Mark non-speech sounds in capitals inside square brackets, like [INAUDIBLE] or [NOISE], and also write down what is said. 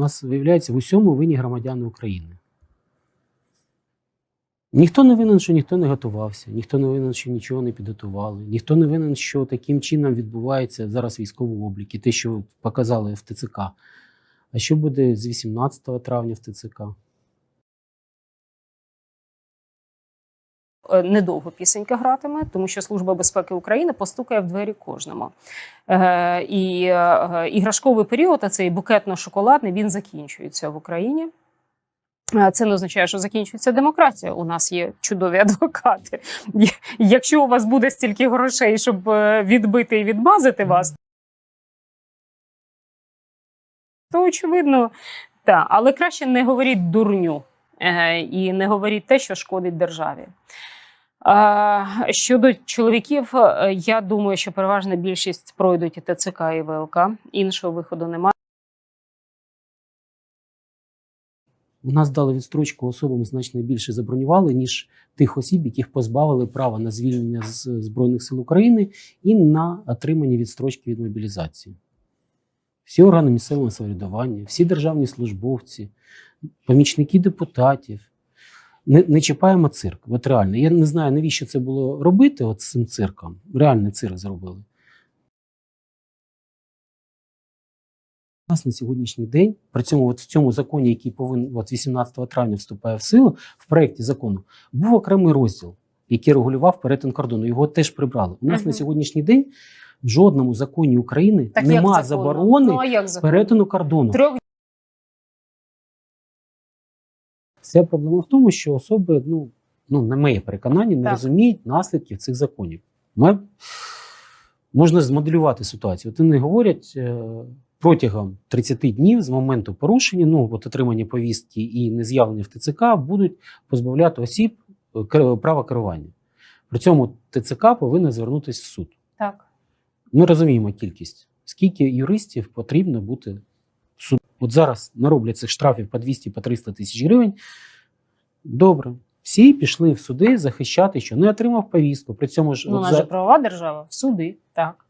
нас виявляється в усьому винні громадяни України. Ніхто не винен, що ніхто не готувався, ніхто не винен, що нічого не підготували, ніхто не винен, що таким чином відбувається зараз військовий облік і те, що показали в ТЦК. А що буде з 18 травня в ТЦК? Недовго пісенька гратиме, тому що Служба безпеки України постукає в двері кожному. Е, і е, іграшковий період, а цей букетно-шоколадний, він закінчується в Україні. Е, Це не означає, що закінчується демократія. У нас є чудові адвокати. [LAUGHS] Якщо у вас буде стільки грошей, щоб е, відбити і відмазати вас, то очевидно, так. Але краще не говоріть дурню е, і не говоріть те, що шкодить державі. Щодо чоловіків, е, я думаю, що переважна більшість пройдуть і ТЦК і ВЛК. Іншого виходу немає. У нас дали відстрочку особам значно більше забронювали, ніж тих осіб, яких позбавили права на звільнення з Збройних сил України і на отримання відстрочки від мобілізації. Всі органи місцевого самоврядування, всі державні службовці, помічники депутатів. Не, не чіпаємо цирк. От реально. Я не знаю, навіщо це було робити от з цим цирком. Реальний цирк зробили. У нас на сьогоднішній день, при цьому от в цьому законі, який повинен от 18 травня вступає в силу, в проєкті закону був окремий розділ, який регулював перетин кордону. Його теж прибрали. У нас Мгм. на сьогоднішній день в жодному законі України Так нема як заборони ну, як перетину кордону. трьох Вся проблема в тому, що особи, ну, ну на моє переконання, не Так. розуміють наслідків цих законів. Ми, можна змоделювати ситуацію. От вони говорять е, протягом 30 днів з моменту порушення, ну от отримання повістки і нез'явлення в ТЦК будуть позбавляти осіб е, права керування. При цьому ТЦК повинна звернутися в суд. так. Ми розуміємо кількість, скільки юристів потрібно бути в суд. От зараз нароблять цих штрафів по 200 по 300 тисяч гривень. Добре. Всі пішли в суди захищати, що не отримав повістку. При цьому ж Ну, у от нас за- же правова держава в суди. Так.